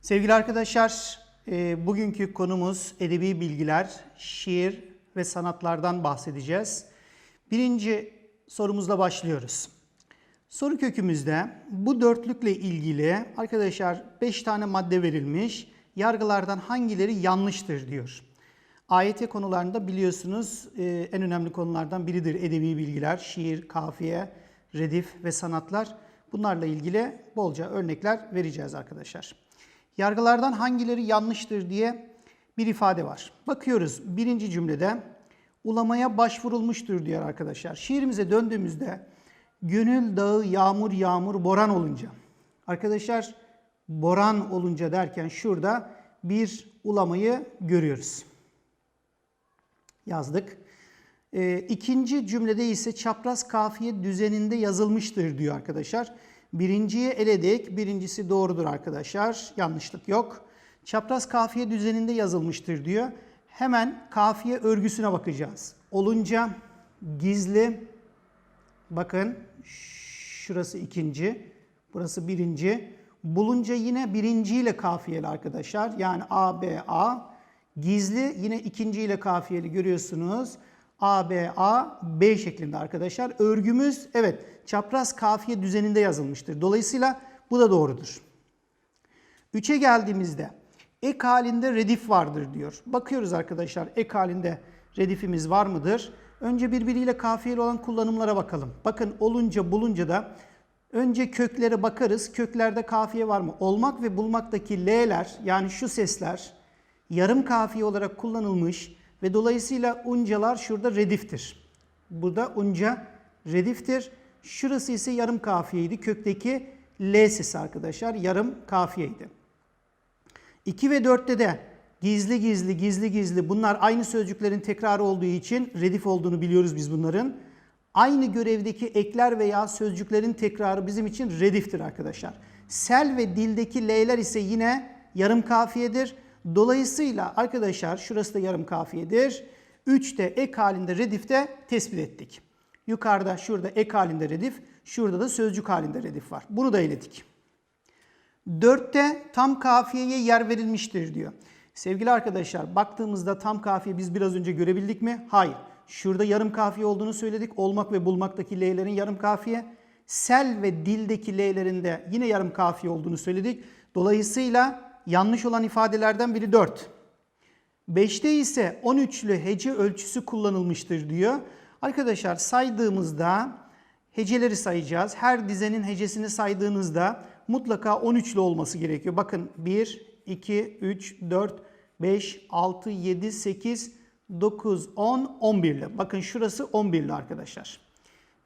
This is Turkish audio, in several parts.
Sevgili arkadaşlar, e, bugünkü konumuz edebi bilgiler, şiir ve sanatlardan bahsedeceğiz. Birinci sorumuzla başlıyoruz. Soru kökümüzde bu dörtlükle ilgili arkadaşlar 5 tane madde verilmiş. Yargılardan hangileri yanlıştır diyor. AYT konularında biliyorsunuz e, en önemli konulardan biridir edebi bilgiler, şiir, kafiye, redif ve sanatlar. Bunlarla ilgili bolca örnekler vereceğiz arkadaşlar. Yargılardan hangileri yanlıştır diye bir ifade var. Bakıyoruz birinci cümlede ulamaya başvurulmuştur diyor arkadaşlar. Şiirimize döndüğümüzde gönül dağı yağmur yağmur boran olunca. Arkadaşlar boran olunca derken şurada bir ulamayı görüyoruz. Yazdık. E, ikinci cümlede ise çapraz kafiye düzeninde yazılmıştır diyor arkadaşlar. Birinciyi eledik. Birincisi doğrudur arkadaşlar. Yanlışlık yok. Çapraz kafiye düzeninde yazılmıştır diyor. Hemen kafiye örgüsüne bakacağız. Olunca gizli bakın şurası ikinci, burası birinci. Bulunca yine birinciyle kafiyeli arkadaşlar. Yani A, B, A. Gizli yine ikinciyle kafiyeli görüyorsunuz. A, B, A, B şeklinde arkadaşlar. Örgümüz evet çapraz kafiye düzeninde yazılmıştır. Dolayısıyla bu da doğrudur. 3'e geldiğimizde ek halinde redif vardır diyor. Bakıyoruz arkadaşlar ek halinde redifimiz var mıdır? Önce birbiriyle kafiyeli olan kullanımlara bakalım. Bakın olunca bulunca da önce köklere bakarız. Köklerde kafiye var mı? Olmak ve bulmaktaki L'ler yani şu sesler yarım kafiye olarak kullanılmış ve dolayısıyla uncalar şurada rediftir. Burada unca rediftir. Şurası ise yarım kafiyeydi. Kökteki L sesi arkadaşlar yarım kafiyeydi. 2 ve 4'te de gizli gizli gizli gizli bunlar aynı sözcüklerin tekrarı olduğu için redif olduğunu biliyoruz biz bunların. Aynı görevdeki ekler veya sözcüklerin tekrarı bizim için rediftir arkadaşlar. Sel ve dildeki L'ler ise yine yarım kafiyedir. Dolayısıyla arkadaşlar şurası da yarım kafiyedir. 3'te ek halinde redifte tespit ettik. Yukarıda şurada ek halinde redif, şurada da sözcük halinde redif var. Bunu da eledik. 4'te tam kafiyeye yer verilmiştir diyor. Sevgili arkadaşlar baktığımızda tam kafiye biz biraz önce görebildik mi? Hayır. Şurada yarım kafiye olduğunu söyledik. Olmak ve bulmaktaki L'lerin yarım kafiye. Sel ve dildeki L'lerin de yine yarım kafiye olduğunu söyledik. Dolayısıyla yanlış olan ifadelerden biri 4. 5'te ise 13'lü hece ölçüsü kullanılmıştır diyor. Arkadaşlar saydığımızda heceleri sayacağız. Her dizenin hecesini saydığınızda mutlaka 13'lü olması gerekiyor. Bakın 1, 2, 3, 4, 5, 6, 7, 8, 9, 10, 11'li. Bakın şurası 11'li arkadaşlar.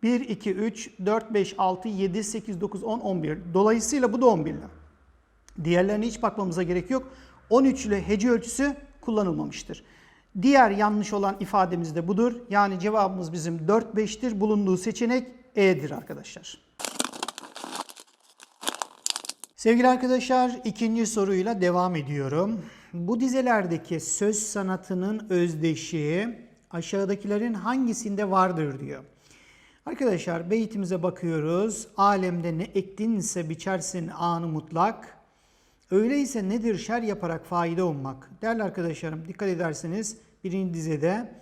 1, 2, 3, 4, 5, 6, 7, 8, 9, 10, 11. Dolayısıyla bu da 11'li. Diğerlerine hiç bakmamıza gerek yok. 13 ile hece ölçüsü kullanılmamıştır. Diğer yanlış olan ifademiz de budur. Yani cevabımız bizim 4-5'tir. Bulunduğu seçenek E'dir arkadaşlar. Sevgili arkadaşlar ikinci soruyla devam ediyorum. Bu dizelerdeki söz sanatının özdeşi aşağıdakilerin hangisinde vardır diyor. Arkadaşlar beytimize bakıyoruz. Alemde ne ektinse biçersin anı mutlak. Öyleyse nedir şer yaparak faide ummak? Değerli arkadaşlarım dikkat ederseniz birinci dizede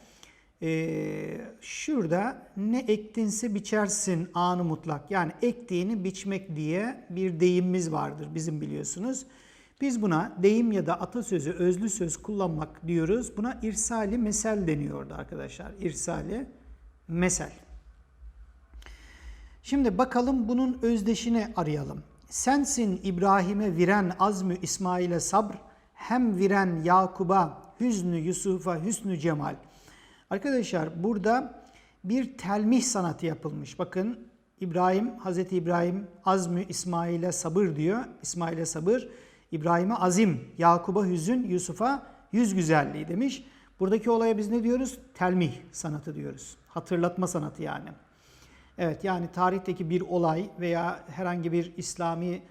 e, şurada ne ektinse biçersin anı mutlak. Yani ektiğini biçmek diye bir deyimimiz vardır bizim biliyorsunuz. Biz buna deyim ya da atasözü, özlü söz kullanmak diyoruz. Buna irsali mesel deniyordu arkadaşlar. İrsali mesel. Şimdi bakalım bunun özdeşini arayalım. Sensin İbrahim'e viren azmü İsmail'e sabr, hem viren Yakub'a hüznü Yusuf'a hüsnü cemal. Arkadaşlar burada bir telmih sanatı yapılmış. Bakın İbrahim, Hazreti İbrahim azmü İsmail'e sabır diyor. İsmail'e sabır, İbrahim'e azim, Yakub'a hüzün, Yusuf'a yüz güzelliği demiş. Buradaki olaya biz ne diyoruz? Telmih sanatı diyoruz. Hatırlatma sanatı yani. Evet yani tarihteki bir olay veya herhangi bir İslami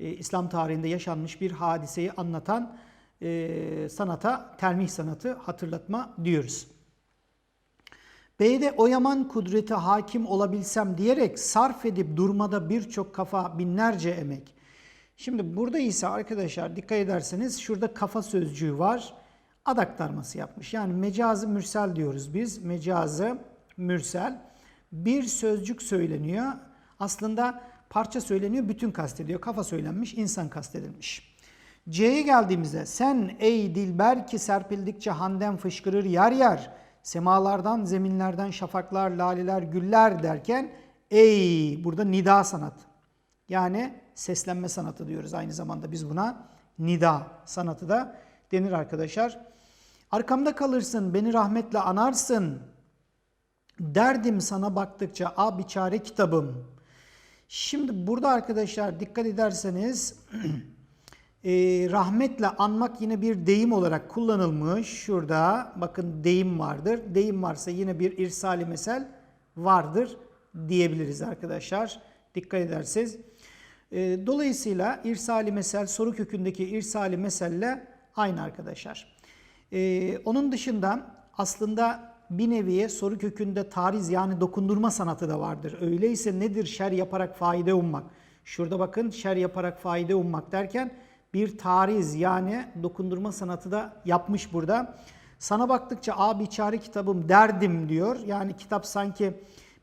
e, İslam tarihinde yaşanmış bir hadiseyi anlatan e, sanata telmih sanatı hatırlatma diyoruz. B'de o yaman kudrete hakim olabilsem diyerek sarf edip durmada birçok kafa binlerce emek. Şimdi burada ise arkadaşlar dikkat ederseniz şurada kafa sözcüğü var. Ad aktarması yapmış. Yani mecazı mürsel diyoruz biz. Mecazı mürsel. Bir sözcük söyleniyor. Aslında parça söyleniyor, bütün kastediyor. Kafa söylenmiş, insan kastedilmiş. C'ye geldiğimizde sen ey dilber ki serpildikçe handen fışkırır yer yer. Semalardan, zeminlerden şafaklar, laleler, güller derken ey burada nida sanat. Yani seslenme sanatı diyoruz aynı zamanda biz buna nida sanatı da denir arkadaşlar. Arkamda kalırsın, beni rahmetle anarsın. Derdim sana baktıkça a biçare kitabım. Şimdi burada arkadaşlar dikkat ederseniz e, rahmetle anmak yine bir deyim olarak kullanılmış. Şurada bakın deyim vardır. Deyim varsa yine bir irsali mesel vardır diyebiliriz arkadaşlar. Dikkat ederseniz. E, dolayısıyla irsali mesel soru kökündeki irsali meselle aynı arkadaşlar. E, onun dışında aslında bir neviye soru kökünde tariz yani dokundurma sanatı da vardır. Öyleyse nedir şer yaparak faide ummak? Şurada bakın şer yaparak faide ummak derken bir tariz yani dokundurma sanatı da yapmış burada. Sana baktıkça a biçare kitabım derdim diyor. Yani kitap sanki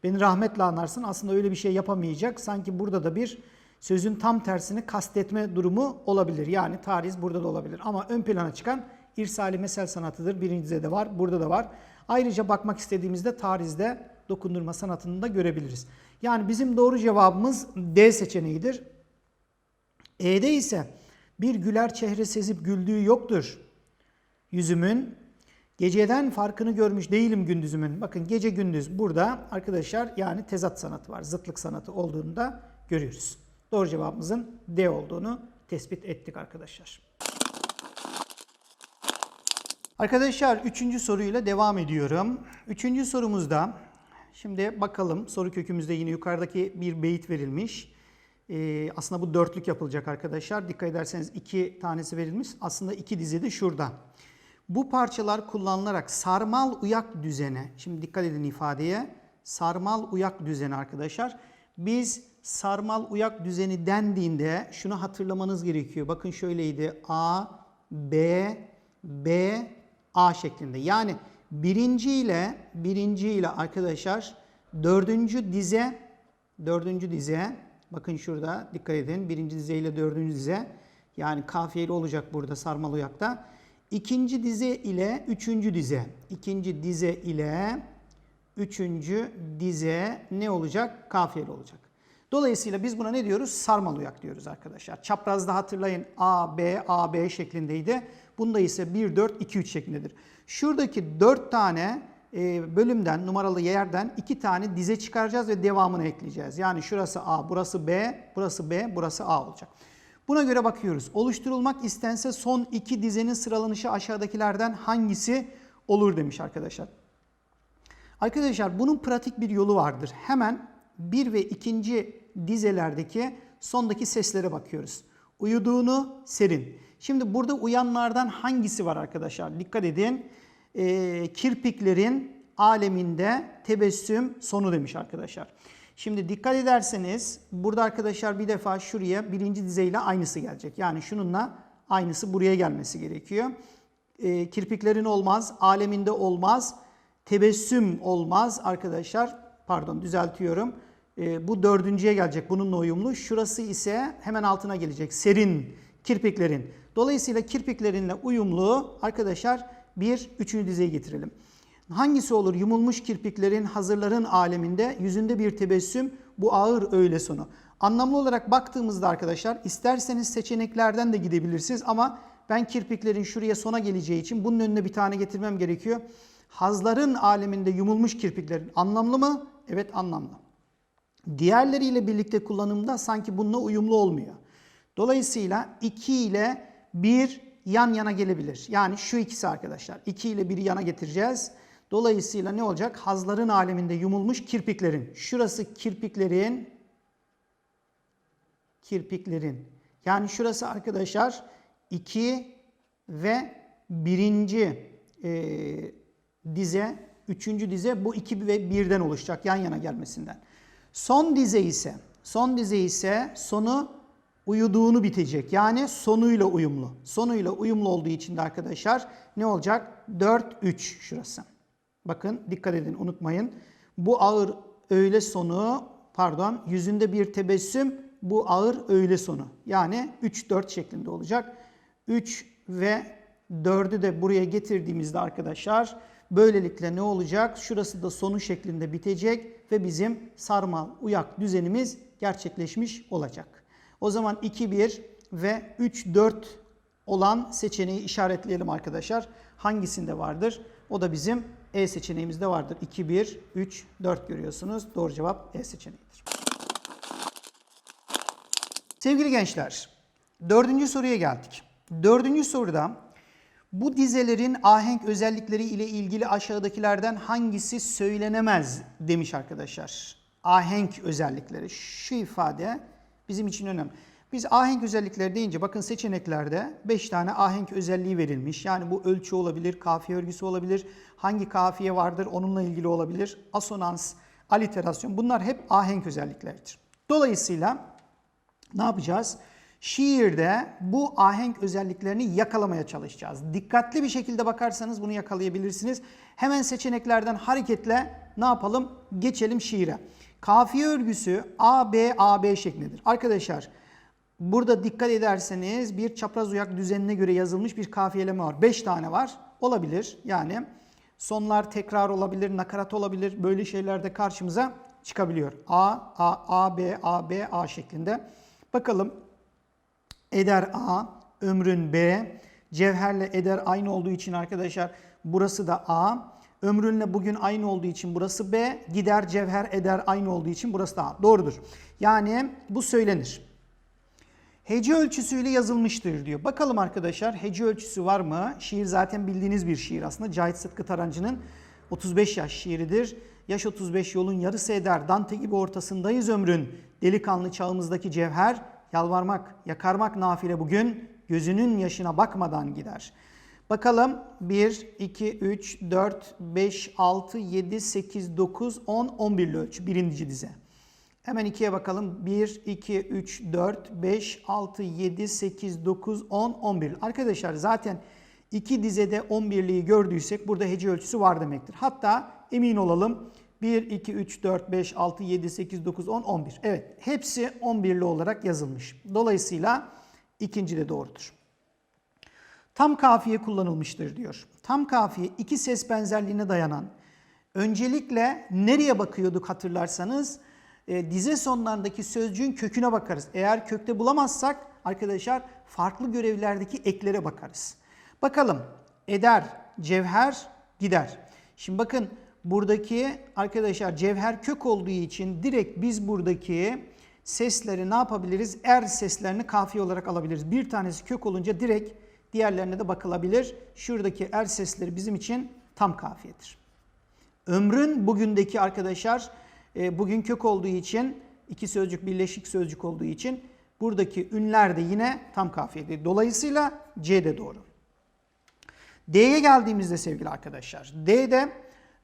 beni rahmetle anarsın aslında öyle bir şey yapamayacak. Sanki burada da bir sözün tam tersini kastetme durumu olabilir. Yani tariz burada da olabilir. Ama ön plana çıkan irsali mesel sanatıdır. Birincide de var, burada da var. Ayrıca bakmak istediğimizde tarizde dokundurma sanatını da görebiliriz. Yani bizim doğru cevabımız D seçeneğidir. E'de ise bir güler çehre sezip güldüğü yoktur. Yüzümün geceden farkını görmüş değilim gündüzümün. Bakın gece gündüz burada arkadaşlar yani tezat sanatı var. Zıtlık sanatı olduğunu da görüyoruz. Doğru cevabımızın D olduğunu tespit ettik arkadaşlar. Arkadaşlar üçüncü soruyla devam ediyorum. Üçüncü sorumuzda şimdi bakalım soru kökümüzde yine yukarıdaki bir beyit verilmiş. Ee, aslında bu dörtlük yapılacak arkadaşlar. Dikkat ederseniz iki tanesi verilmiş. Aslında iki dizi de şurada. Bu parçalar kullanılarak sarmal uyak düzene. Şimdi dikkat edin ifadeye. Sarmal uyak düzeni arkadaşlar. Biz sarmal uyak düzeni dendiğinde şunu hatırlamanız gerekiyor. Bakın şöyleydi. A, B, B, A şeklinde. Yani birinci ile birinci ile arkadaşlar dördüncü dize dördüncü dize bakın şurada dikkat edin birinci dize ile dördüncü dize yani kafiyeli olacak burada sarmal uyakta. İkinci dize ile üçüncü dize. ikinci dize ile üçüncü dize ne olacak? Kafiyeli olacak. Dolayısıyla biz buna ne diyoruz? Sarmal uyak diyoruz arkadaşlar. Çaprazda hatırlayın A, B, A, B şeklindeydi. Bunda ise 1, 4, 2, 3 şeklindedir. Şuradaki 4 tane e, bölümden, numaralı yerden 2 tane dize çıkaracağız ve devamını ekleyeceğiz. Yani şurası A, burası B, burası B, burası A olacak. Buna göre bakıyoruz. Oluşturulmak istense son iki dizenin sıralanışı aşağıdakilerden hangisi olur demiş arkadaşlar. Arkadaşlar bunun pratik bir yolu vardır. Hemen bir ve ikinci dizelerdeki sondaki seslere bakıyoruz. Uyuduğunu serin. Şimdi burada uyanlardan hangisi var arkadaşlar? Dikkat edin. Ee, kirpiklerin aleminde tebessüm sonu demiş arkadaşlar. Şimdi dikkat ederseniz burada arkadaşlar bir defa şuraya birinci dizeyle aynısı gelecek. Yani şununla aynısı buraya gelmesi gerekiyor. Ee, kirpiklerin olmaz, aleminde olmaz, tebessüm olmaz arkadaşlar. Pardon düzeltiyorum. Ee, bu dördüncüye gelecek bununla uyumlu. Şurası ise hemen altına gelecek. Serin kirpiklerin. Dolayısıyla kirpiklerinle uyumlu arkadaşlar bir üçüncü dizeyi getirelim. Hangisi olur? Yumulmuş kirpiklerin hazırların aleminde yüzünde bir tebessüm bu ağır öğle sonu. Anlamlı olarak baktığımızda arkadaşlar isterseniz seçeneklerden de gidebilirsiniz ama ben kirpiklerin şuraya sona geleceği için bunun önüne bir tane getirmem gerekiyor. Hazların aleminde yumulmuş kirpiklerin anlamlı mı? Evet anlamlı. Diğerleriyle birlikte kullanımda sanki bununla uyumlu olmuyor. Dolayısıyla 2 ile 1 yan yana gelebilir. Yani şu ikisi arkadaşlar. 2 ile 1'i yana getireceğiz. Dolayısıyla ne olacak? Hazların aleminde yumulmuş kirpiklerin. Şurası kirpiklerin kirpiklerin. Yani şurası arkadaşlar 2 ve birinci e, dize üçüncü dize bu 2 ve 1'den oluşacak yan yana gelmesinden. Son dize ise son dize ise sonu uyuduğunu bitecek. Yani sonuyla uyumlu. Sonuyla uyumlu olduğu için de arkadaşlar ne olacak? 4 3 şurası. Bakın dikkat edin unutmayın. Bu ağır öğle sonu pardon yüzünde bir tebessüm bu ağır öğle sonu. Yani 3 4 şeklinde olacak. 3 ve 4'ü de buraya getirdiğimizde arkadaşlar böylelikle ne olacak? Şurası da sonu şeklinde bitecek ve bizim sarmal uyak düzenimiz gerçekleşmiş olacak. O zaman 2 1 ve 3 4 olan seçeneği işaretleyelim arkadaşlar. Hangisinde vardır? O da bizim E seçeneğimizde vardır. 2 1 3 4 görüyorsunuz. Doğru cevap E seçeneğidir. Sevgili gençler, dördüncü soruya geldik. Dördüncü soruda bu dizelerin ahenk özellikleri ile ilgili aşağıdakilerden hangisi söylenemez demiş arkadaşlar. Ahenk özellikleri. Şu ifade bizim için önemli. Biz ahenk özellikleri deyince bakın seçeneklerde 5 tane ahenk özelliği verilmiş. Yani bu ölçü olabilir, kafiye örgüsü olabilir, hangi kafiye vardır onunla ilgili olabilir, asonans, aliterasyon bunlar hep ahenk özellikleridir. Dolayısıyla ne yapacağız? Şiirde bu ahenk özelliklerini yakalamaya çalışacağız. Dikkatli bir şekilde bakarsanız bunu yakalayabilirsiniz. Hemen seçeneklerden hareketle ne yapalım? Geçelim şiire. Kafiye örgüsü A, B, A, B şeklindedir. Arkadaşlar burada dikkat ederseniz bir çapraz uyak düzenine göre yazılmış bir kafiyeleme var. 5 tane var. Olabilir. Yani sonlar tekrar olabilir, nakarat olabilir. Böyle şeyler de karşımıza çıkabiliyor. A, A, A, B, A, B, A şeklinde. Bakalım Eder A, ömrün B, cevherle eder aynı olduğu için arkadaşlar burası da A. Ömrünle bugün aynı olduğu için burası B. Gider cevher eder aynı olduğu için burası da A. Doğrudur. Yani bu söylenir. Hece ölçüsüyle yazılmıştır diyor. Bakalım arkadaşlar hece ölçüsü var mı? Şiir zaten bildiğiniz bir şiir aslında. Cahit Sıtkı Tarancı'nın 35 yaş şiiridir. Yaş 35 yolun yarısı eder. Dante gibi ortasındayız ömrün. Delikanlı çağımızdaki cevher yalvarmak, yakarmak nafile bugün gözünün yaşına bakmadan gider. Bakalım 1, 2, 3, 4, 5, 6, 7, 8, 9, 10, 11 ölçü birinci dize. Hemen ikiye bakalım. 1, 2, 3, 4, 5, 6, 7, 8, 9, 10, 11. Arkadaşlar zaten iki dizede 11'liği gördüysek burada hece ölçüsü var demektir. Hatta emin olalım 1, 2, 3, 4, 5, 6, 7, 8, 9, 10, 11. Evet hepsi 11'li olarak yazılmış. Dolayısıyla ikinci de doğrudur. Tam kafiye kullanılmıştır diyor. Tam kafiye iki ses benzerliğine dayanan. Öncelikle nereye bakıyorduk hatırlarsanız e, dize sonlarındaki sözcüğün köküne bakarız. Eğer kökte bulamazsak arkadaşlar farklı görevlerdeki eklere bakarız. Bakalım eder, cevher, gider. Şimdi bakın buradaki arkadaşlar cevher kök olduğu için direkt biz buradaki sesleri ne yapabiliriz? Er seslerini kafiye olarak alabiliriz. Bir tanesi kök olunca direkt diğerlerine de bakılabilir. Şuradaki er sesleri bizim için tam kafiyedir. Ömrün bugündeki arkadaşlar e, bugün kök olduğu için iki sözcük birleşik sözcük olduğu için buradaki ünler de yine tam kafiyedir. Dolayısıyla C de doğru. D'ye geldiğimizde sevgili arkadaşlar. D'de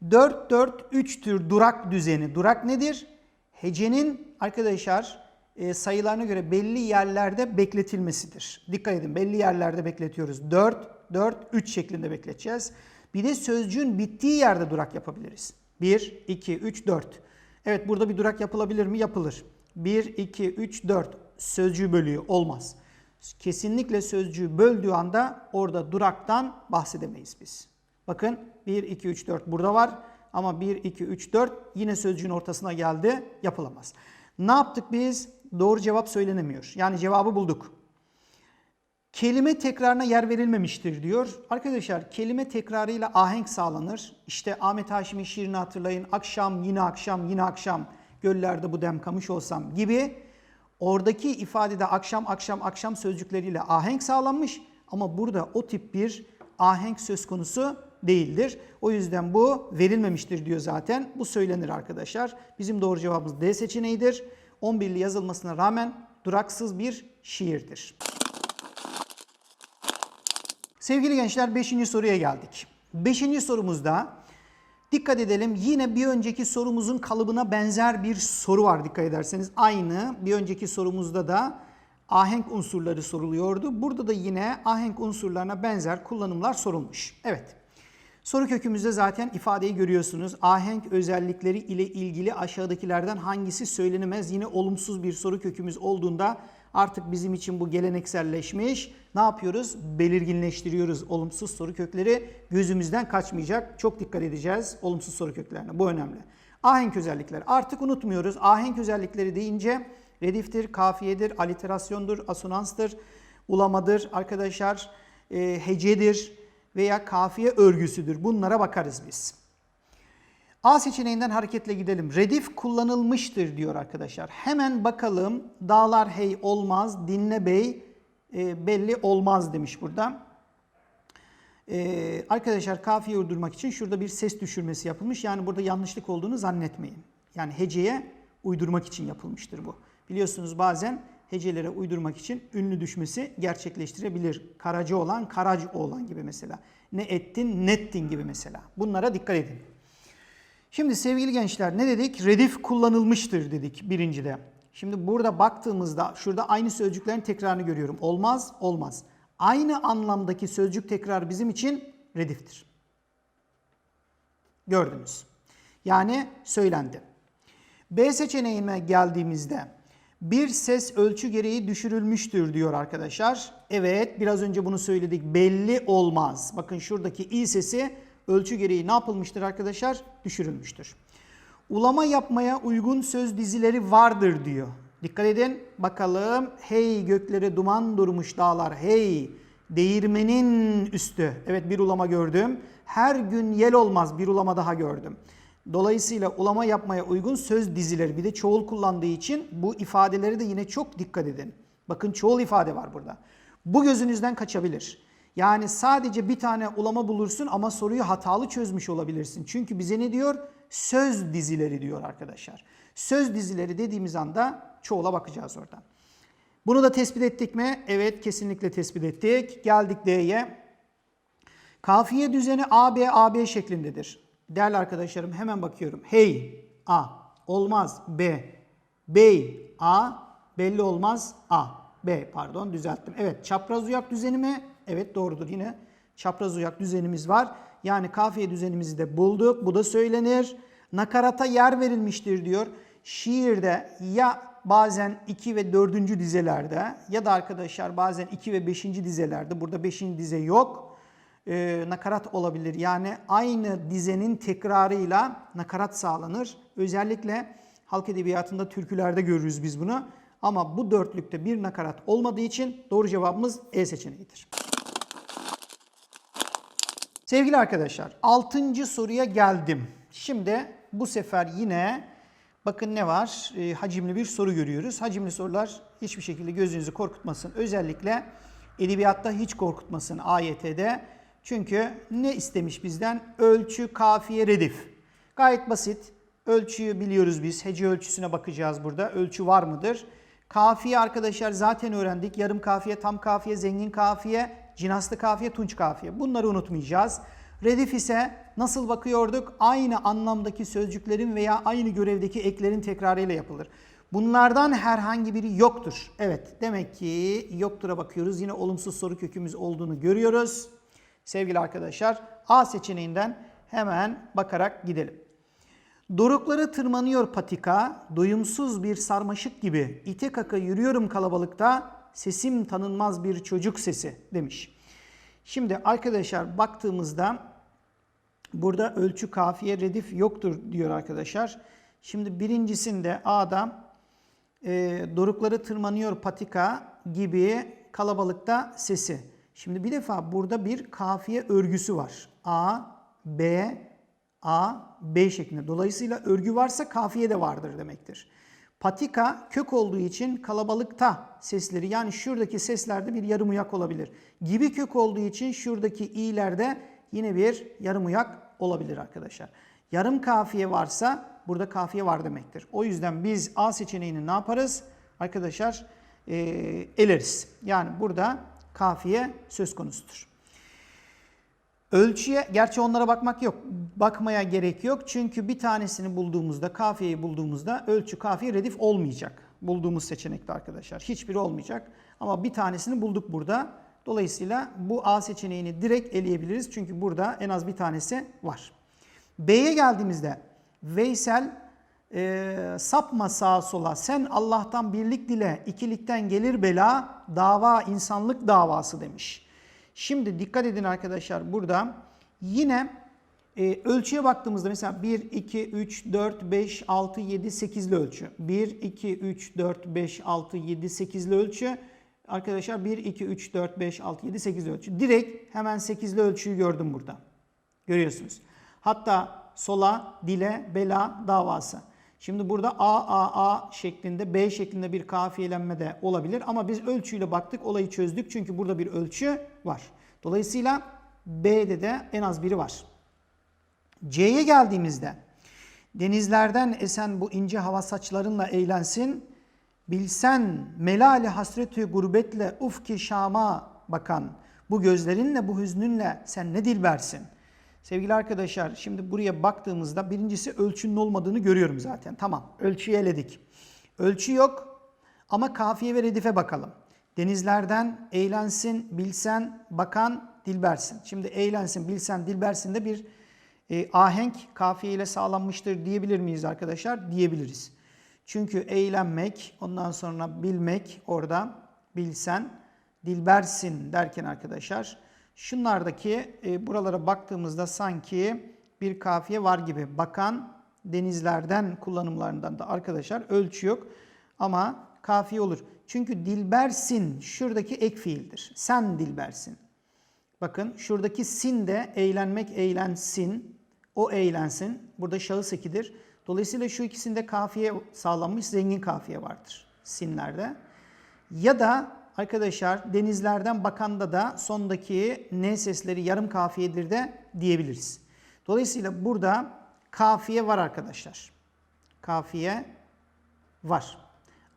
4-4-3 tür durak düzeni. Durak nedir? Hecenin arkadaşlar e, sayılarına göre belli yerlerde bekletilmesidir. Dikkat edin belli yerlerde bekletiyoruz. 4, 4, 3 şeklinde bekleteceğiz. Bir de sözcüğün bittiği yerde durak yapabiliriz. 1, 2, 3, 4. Evet burada bir durak yapılabilir mi? Yapılır. 1, 2, 3, 4 sözcüğü bölüyor. Olmaz. Kesinlikle sözcüğü böldüğü anda orada duraktan bahsedemeyiz biz. Bakın 1, 2, 3, 4 burada var. Ama 1, 2, 3, 4 yine sözcüğün ortasına geldi. Yapılamaz. Ne yaptık biz? Doğru cevap söylenemiyor. Yani cevabı bulduk. Kelime tekrarına yer verilmemiştir diyor. Arkadaşlar kelime tekrarıyla ahenk sağlanır. İşte Ahmet Haşim'in şiirini hatırlayın. Akşam yine akşam yine akşam göllerde bu dem kamış olsam gibi. Oradaki ifadede akşam akşam akşam sözcükleriyle ahenk sağlanmış. Ama burada o tip bir ahenk söz konusu değildir. O yüzden bu verilmemiştir diyor zaten. Bu söylenir arkadaşlar. Bizim doğru cevabımız D seçeneğidir. 11'li yazılmasına rağmen duraksız bir şiirdir. Sevgili gençler 5. soruya geldik. 5. sorumuzda Dikkat edelim yine bir önceki sorumuzun kalıbına benzer bir soru var dikkat ederseniz. Aynı bir önceki sorumuzda da ahenk unsurları soruluyordu. Burada da yine ahenk unsurlarına benzer kullanımlar sorulmuş. Evet. Soru kökümüzde zaten ifadeyi görüyorsunuz. Ahenk özellikleri ile ilgili aşağıdakilerden hangisi söylenemez? Yine olumsuz bir soru kökümüz olduğunda artık bizim için bu gelenekselleşmiş. Ne yapıyoruz? Belirginleştiriyoruz olumsuz soru kökleri. Gözümüzden kaçmayacak. Çok dikkat edeceğiz olumsuz soru köklerine. Bu önemli. Ahenk özellikleri. Artık unutmuyoruz. Ahenk özellikleri deyince rediftir, kafiyedir, aliterasyondur, asonanstır, ulamadır arkadaşlar, e, hecedir veya kafiye örgüsüdür. Bunlara bakarız biz. A seçeneğinden hareketle gidelim. Redif kullanılmıştır diyor arkadaşlar. Hemen bakalım. Dağlar hey olmaz, dinle bey e, belli olmaz demiş burada. E, arkadaşlar kafiye uydurmak için şurada bir ses düşürmesi yapılmış. Yani burada yanlışlık olduğunu zannetmeyin. Yani heceye uydurmak için yapılmıştır bu. Biliyorsunuz bazen hecelere uydurmak için ünlü düşmesi gerçekleştirebilir. Karaca olan, karac olan gibi mesela. Ne ettin, nettin gibi mesela. Bunlara dikkat edin. Şimdi sevgili gençler ne dedik? Redif kullanılmıştır dedik birincide. Şimdi burada baktığımızda şurada aynı sözcüklerin tekrarını görüyorum. Olmaz, olmaz. Aynı anlamdaki sözcük tekrar bizim için rediftir. Gördünüz. Yani söylendi. B seçeneğine geldiğimizde bir ses ölçü gereği düşürülmüştür diyor arkadaşlar. Evet biraz önce bunu söyledik. Belli olmaz. Bakın şuradaki i sesi ölçü gereği ne yapılmıştır arkadaşlar? Düşürülmüştür. Ulama yapmaya uygun söz dizileri vardır diyor. Dikkat edin bakalım. Hey göklere duman durmuş dağlar. Hey değirmenin üstü. Evet bir ulama gördüm. Her gün yel olmaz bir ulama daha gördüm. Dolayısıyla ulama yapmaya uygun söz dizileri bir de çoğul kullandığı için bu ifadeleri de yine çok dikkat edin. Bakın çoğul ifade var burada. Bu gözünüzden kaçabilir. Yani sadece bir tane ulama bulursun ama soruyu hatalı çözmüş olabilirsin. Çünkü bize ne diyor? Söz dizileri diyor arkadaşlar. Söz dizileri dediğimiz anda çoğula bakacağız oradan. Bunu da tespit ettik mi? Evet kesinlikle tespit ettik. Geldik D'ye. Kafiye düzeni AB AB şeklindedir. Değerli arkadaşlarım hemen bakıyorum. Hey A olmaz B. Bey A belli olmaz A. B pardon düzelttim. Evet çapraz uyak düzeni mi? Evet doğrudur yine. Çapraz uyak düzenimiz var. Yani kafiye düzenimizi de bulduk. Bu da söylenir. Nakarata yer verilmiştir diyor. Şiirde ya bazen 2 ve 4. dizelerde ya da arkadaşlar bazen 2 ve 5. dizelerde burada 5. dize yok. Ee, nakarat olabilir. Yani aynı dizenin tekrarıyla nakarat sağlanır. Özellikle halk edebiyatında türkülerde görürüz biz bunu. Ama bu dörtlükte bir nakarat olmadığı için doğru cevabımız E seçeneğidir. Sevgili arkadaşlar 6. soruya geldim. Şimdi bu sefer yine bakın ne var? E, hacimli bir soru görüyoruz. Hacimli sorular hiçbir şekilde gözünüzü korkutmasın. Özellikle edebiyatta hiç korkutmasın AYT'de. Çünkü ne istemiş bizden? Ölçü, kafiye, redif. Gayet basit. Ölçüyü biliyoruz biz. Hece ölçüsüne bakacağız burada. Ölçü var mıdır? Kafiye arkadaşlar zaten öğrendik. Yarım kafiye, tam kafiye, zengin kafiye, cinaslı kafiye, tunç kafiye. Bunları unutmayacağız. Redif ise nasıl bakıyorduk? Aynı anlamdaki sözcüklerin veya aynı görevdeki eklerin tekrarıyla yapılır. Bunlardan herhangi biri yoktur. Evet demek ki yoktura bakıyoruz. Yine olumsuz soru kökümüz olduğunu görüyoruz. Sevgili arkadaşlar A seçeneğinden hemen bakarak gidelim. Dorukları tırmanıyor patika, doyumsuz bir sarmaşık gibi. İte kaka yürüyorum kalabalıkta, sesim tanınmaz bir çocuk sesi demiş. Şimdi arkadaşlar baktığımızda burada ölçü kafiye redif yoktur diyor arkadaşlar. Şimdi birincisinde A'da e, dorukları tırmanıyor patika gibi kalabalıkta sesi. Şimdi bir defa burada bir kafiye örgüsü var. A, B, A, B şeklinde. Dolayısıyla örgü varsa kafiye de vardır demektir. Patika kök olduğu için kalabalıkta sesleri yani şuradaki seslerde bir yarım uyak olabilir. Gibi kök olduğu için şuradaki i'lerde yine bir yarım uyak olabilir arkadaşlar. Yarım kafiye varsa burada kafiye var demektir. O yüzden biz A seçeneğini ne yaparız? Arkadaşlar e, eleriz. Yani burada kafiye söz konusudur. Ölçüye, gerçi onlara bakmak yok. Bakmaya gerek yok. Çünkü bir tanesini bulduğumuzda, kafiyeyi bulduğumuzda ölçü kafiye redif olmayacak. Bulduğumuz seçenekte arkadaşlar. Hiçbiri olmayacak. Ama bir tanesini bulduk burada. Dolayısıyla bu A seçeneğini direkt eleyebiliriz. Çünkü burada en az bir tanesi var. B'ye geldiğimizde Veysel e, sapma sağa sola sen Allah'tan birlik dile ikilikten gelir bela dava insanlık davası demiş. Şimdi dikkat edin arkadaşlar burada yine e, ölçüye baktığımızda mesela 1, 2, 3, 4, 5, 6, 7, 8'li ölçü. 1, 2, 3, 4, 5, 6, 7, 8'li ölçü. Arkadaşlar 1, 2, 3, 4, 5, 6, 7, 8'li ölçü. Direkt hemen 8'li ölçüyü gördüm burada. Görüyorsunuz. Hatta sola, dile, bela, davası. Şimdi burada A, A, A şeklinde, B şeklinde bir kafiyelenme de olabilir. Ama biz ölçüyle baktık, olayı çözdük. Çünkü burada bir ölçü var. Dolayısıyla B'de de en az biri var. C'ye geldiğimizde denizlerden esen bu ince hava saçlarınla eğlensin. Bilsen melali hasreti gurbetle ufki şama bakan bu gözlerinle bu hüznünle sen ne dilbersin. Sevgili arkadaşlar şimdi buraya baktığımızda birincisi ölçünün olmadığını görüyorum zaten. Tamam ölçüyü eledik. Ölçü yok ama kafiye ve redife bakalım. Denizlerden eğlensin, bilsen, bakan, dilbersin. Şimdi eğlensin, bilsen, dilbersin de bir e, ahenk kafiye ile sağlanmıştır diyebilir miyiz arkadaşlar? Diyebiliriz. Çünkü eğlenmek, ondan sonra bilmek orada bilsen, dilbersin derken arkadaşlar şunlardaki e, buralara baktığımızda sanki bir kafiye var gibi. Bakan denizlerden kullanımlarından da arkadaşlar ölçü yok ama kafiye olur. Çünkü dilbersin şuradaki ek fiildir. Sen dilbersin. Bakın şuradaki sin de eğlenmek eğlensin. O eğlensin. Burada şahıs ekidir. Dolayısıyla şu ikisinde kafiye sağlanmış zengin kafiye vardır sinlerde. Ya da arkadaşlar denizlerden bakanda da sondaki ne sesleri yarım kafiyedir de diyebiliriz. Dolayısıyla burada kafiye var arkadaşlar. Kafiye var.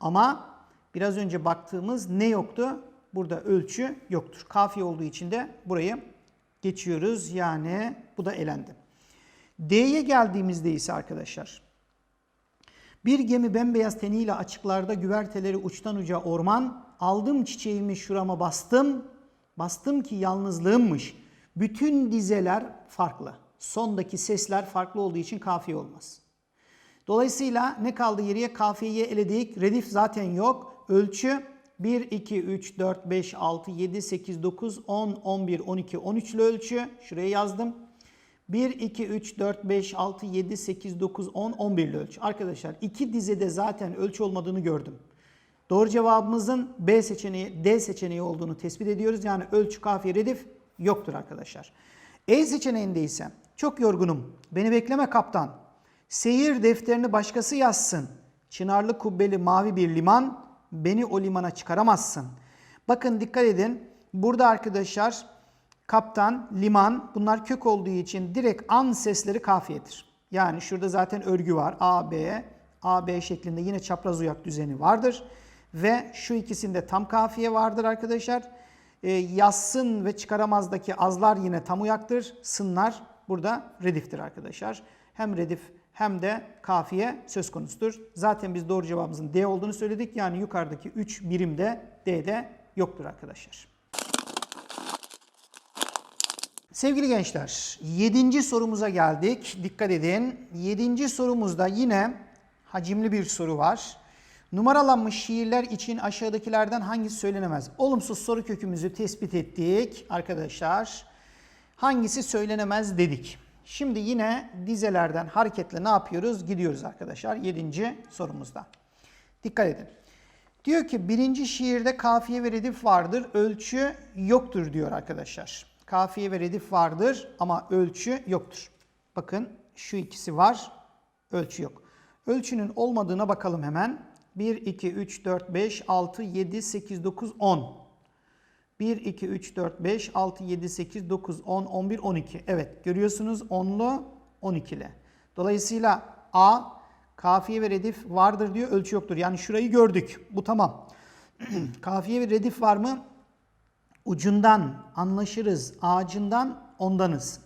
Ama biraz önce baktığımız ne yoktu? Burada ölçü yoktur. Kafiye olduğu için de burayı geçiyoruz. Yani bu da elendi. D'ye geldiğimizde ise arkadaşlar bir gemi bembeyaz teniyle açıklarda güverteleri uçtan uca orman aldım çiçeğimi şurama bastım bastım ki yalnızlığımmış. Bütün dizeler farklı. Sondaki sesler farklı olduğu için kafiye olmaz. Dolayısıyla ne kaldı geriye? Kafiyeyi eledik. Redif zaten yok. Ölçü 1, 2, 3, 4, 5, 6, 7, 8, 9, 10, 11, 12, 13'lü ölçü. Şuraya yazdım. 1, 2, 3, 4, 5, 6, 7, 8, 9, 10, 11'li ölçü. Arkadaşlar iki dizede zaten ölçü olmadığını gördüm. Doğru cevabımızın B seçeneği, D seçeneği olduğunu tespit ediyoruz. Yani ölçü, kafiye, redif yoktur arkadaşlar. E seçeneğinde ise çok yorgunum. Beni bekleme kaptan. Seyir defterini başkası yazsın. Çınarlı kubbeli mavi bir liman. Beni o limana çıkaramazsın. Bakın dikkat edin. Burada arkadaşlar kaptan, liman bunlar kök olduğu için direkt an sesleri kafiyedir. Yani şurada zaten örgü var. A, B, A, B şeklinde yine çapraz uyak düzeni vardır. Ve şu ikisinde tam kafiye vardır arkadaşlar. E, yazsın ve çıkaramazdaki azlar yine tam uyaktır. Sınlar burada rediftir arkadaşlar. Hem redif hem de kafiye söz konusudur. Zaten biz doğru cevabımızın D olduğunu söyledik. Yani yukarıdaki 3 birim de D'de yoktur arkadaşlar. Sevgili gençler, 7. sorumuza geldik. Dikkat edin. 7. sorumuzda yine hacimli bir soru var. Numaralanmış şiirler için aşağıdakilerden hangisi söylenemez? Olumsuz soru kökümüzü tespit ettik arkadaşlar. Hangisi söylenemez dedik. Şimdi yine dizelerden hareketle ne yapıyoruz? Gidiyoruz arkadaşlar 7. sorumuzda. Dikkat edin. Diyor ki birinci şiirde kafiye ve redif vardır, ölçü yoktur diyor arkadaşlar. Kafiye ve redif vardır ama ölçü yoktur. Bakın şu ikisi var, ölçü yok. Ölçünün olmadığına bakalım hemen. 1, 2, 3, 4, 5, 6, 7, 8, 9, 10. 1, 2, 3, 4, 5, 6, 7, 8, 9, 10, 11, 12. Evet görüyorsunuz 10'lu 12'li. Dolayısıyla A kafiye ve redif vardır diyor ölçü yoktur. Yani şurayı gördük. Bu tamam. kafiye ve redif var mı? Ucundan anlaşırız. Ağacından ondanız.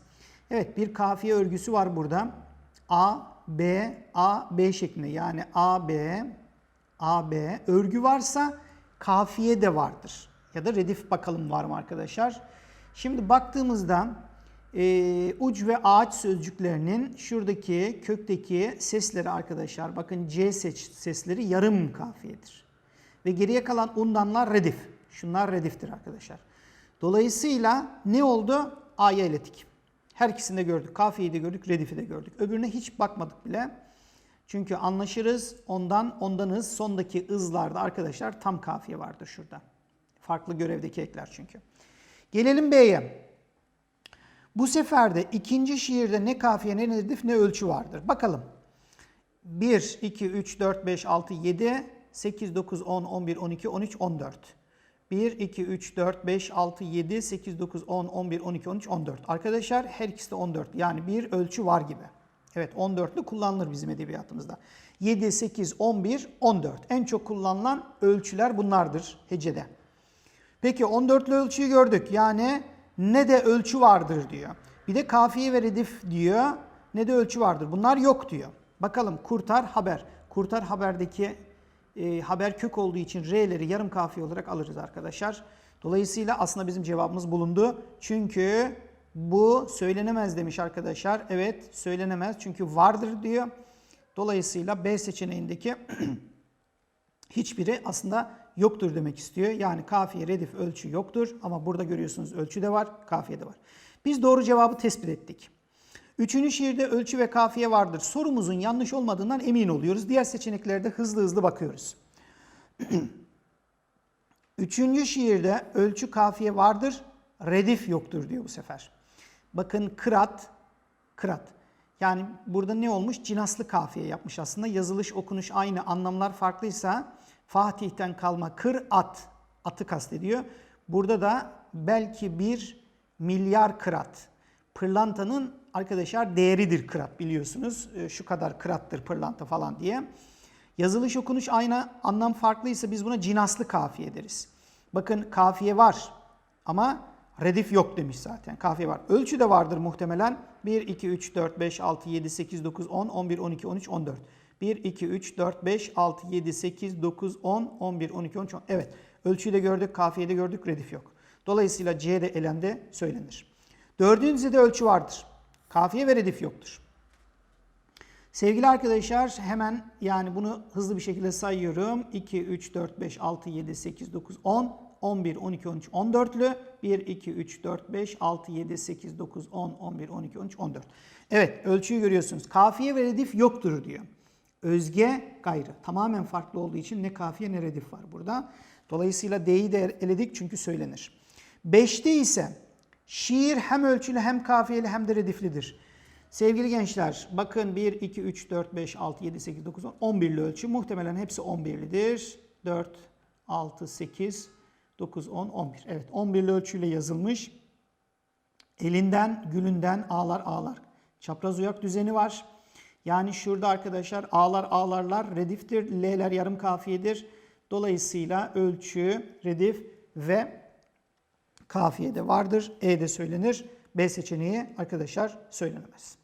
Evet bir kafiye örgüsü var burada. A, B, A, B şeklinde yani A, B, A, B. Örgü varsa kafiye de vardır. Ya da redif bakalım var mı arkadaşlar. Şimdi baktığımızda e, uç ve ağaç sözcüklerinin şuradaki kökteki sesleri arkadaşlar bakın C seç, sesleri yarım kafiyedir. Ve geriye kalan undanlar redif. Şunlar rediftir arkadaşlar. Dolayısıyla ne oldu? A'ya eledik. Her ikisini de gördük. Kafiyeyi de gördük, redifi de gördük. Öbürüne hiç bakmadık bile. Çünkü anlaşırız, ondan, ondanız. Sondaki ızlarda arkadaşlar tam kafiye vardır şurada. Farklı görevdeki ekler çünkü. Gelelim B'ye. Bu sefer de ikinci şiirde ne kafiye, ne redif, ne ölçü vardır. Bakalım. 1, 2, 3, 4, 5, 6, 7, 8, 9, 10, 11, 12, 13, 14. 1, 2, 3, 4, 5, 6, 7, 8, 9, 10, 11, 12, 13, 14. Arkadaşlar her ikisi de 14. Yani bir ölçü var gibi. Evet 14'lü kullanılır bizim edebiyatımızda. 7, 8, 11, 14. En çok kullanılan ölçüler bunlardır hecede. Peki 14'lü ölçüyü gördük. Yani ne de ölçü vardır diyor. Bir de kafiye ve redif diyor. Ne de ölçü vardır. Bunlar yok diyor. Bakalım kurtar haber. Kurtar haberdeki e, haber kök olduğu için R'leri yarım kafiye olarak alırız arkadaşlar. Dolayısıyla aslında bizim cevabımız bulundu. Çünkü bu söylenemez demiş arkadaşlar. Evet söylenemez çünkü vardır diyor. Dolayısıyla B seçeneğindeki hiçbiri aslında yoktur demek istiyor. Yani kafiye, redif, ölçü yoktur ama burada görüyorsunuz ölçü de var, kafiye de var. Biz doğru cevabı tespit ettik. Üçüncü şiirde ölçü ve kafiye vardır. Sorumuzun yanlış olmadığından emin oluyoruz. Diğer seçeneklerde hızlı hızlı bakıyoruz. Üçüncü şiirde ölçü kafiye vardır, redif yoktur diyor bu sefer. Bakın kırat, kırat. Yani burada ne olmuş? Cinaslı kafiye yapmış aslında. Yazılış, okunuş aynı, anlamlar farklıysa Fatih'ten kalma kır at, atı kastediyor. Burada da belki bir milyar kırat. Pırlantanın arkadaşlar değeridir kırat biliyorsunuz. E, Şu kadar kırattır pırlanta falan diye. Yazılış okunuş aynı anlam farklıysa biz buna cinaslı kafiye deriz. Bakın kafiye var ama redif yok demiş zaten. Kafiye var. Ölçü de vardır muhtemelen. 1, 2, 3, 4, 5, 6, 7, 8, 9, 10, 11, 12, 13, 14. 1, 2, 3, 4, 5, 6, 7, 8, 9, 10, 11, 12, 13, 14. Evet. Ölçüyü de gördük, kafiyeyi de gördük, redif yok. Dolayısıyla C de elendi söylenir. Dördüncüde de ölçü vardır. Kafiye ve redif yoktur. Sevgili arkadaşlar hemen yani bunu hızlı bir şekilde sayıyorum. 2, 3, 4, 5, 6, 7, 8, 9, 10, 11, 12, 13, 14'lü. 1, 2, 3, 4, 5, 6, 7, 8, 9, 10, 11, 12, 13, 14. Evet ölçüyü görüyorsunuz. Kafiye ve redif yoktur diyor. Özge gayrı. Tamamen farklı olduğu için ne kafiye ne redif var burada. Dolayısıyla D'yi de eledik çünkü söylenir. 5'te ise şiir hem ölçülü hem kafiyeli hem de rediflidir. Sevgili gençler bakın 1, 2, 3, 4, 5, 6, 7, 8, 9, 10, 11'li ölçü. Muhtemelen hepsi 11'lidir. 4, 6, 8, 9, 10, 11. Evet 11'li ölçüyle yazılmış. Elinden, gülünden ağlar ağlar. Çapraz uyak düzeni var. Yani şurada arkadaşlar ağlar ağlarlar rediftir. L'ler yarım kafiyedir. Dolayısıyla ölçü, redif ve kafiyede vardır. E'de söylenir. B seçeneği arkadaşlar söylenemez.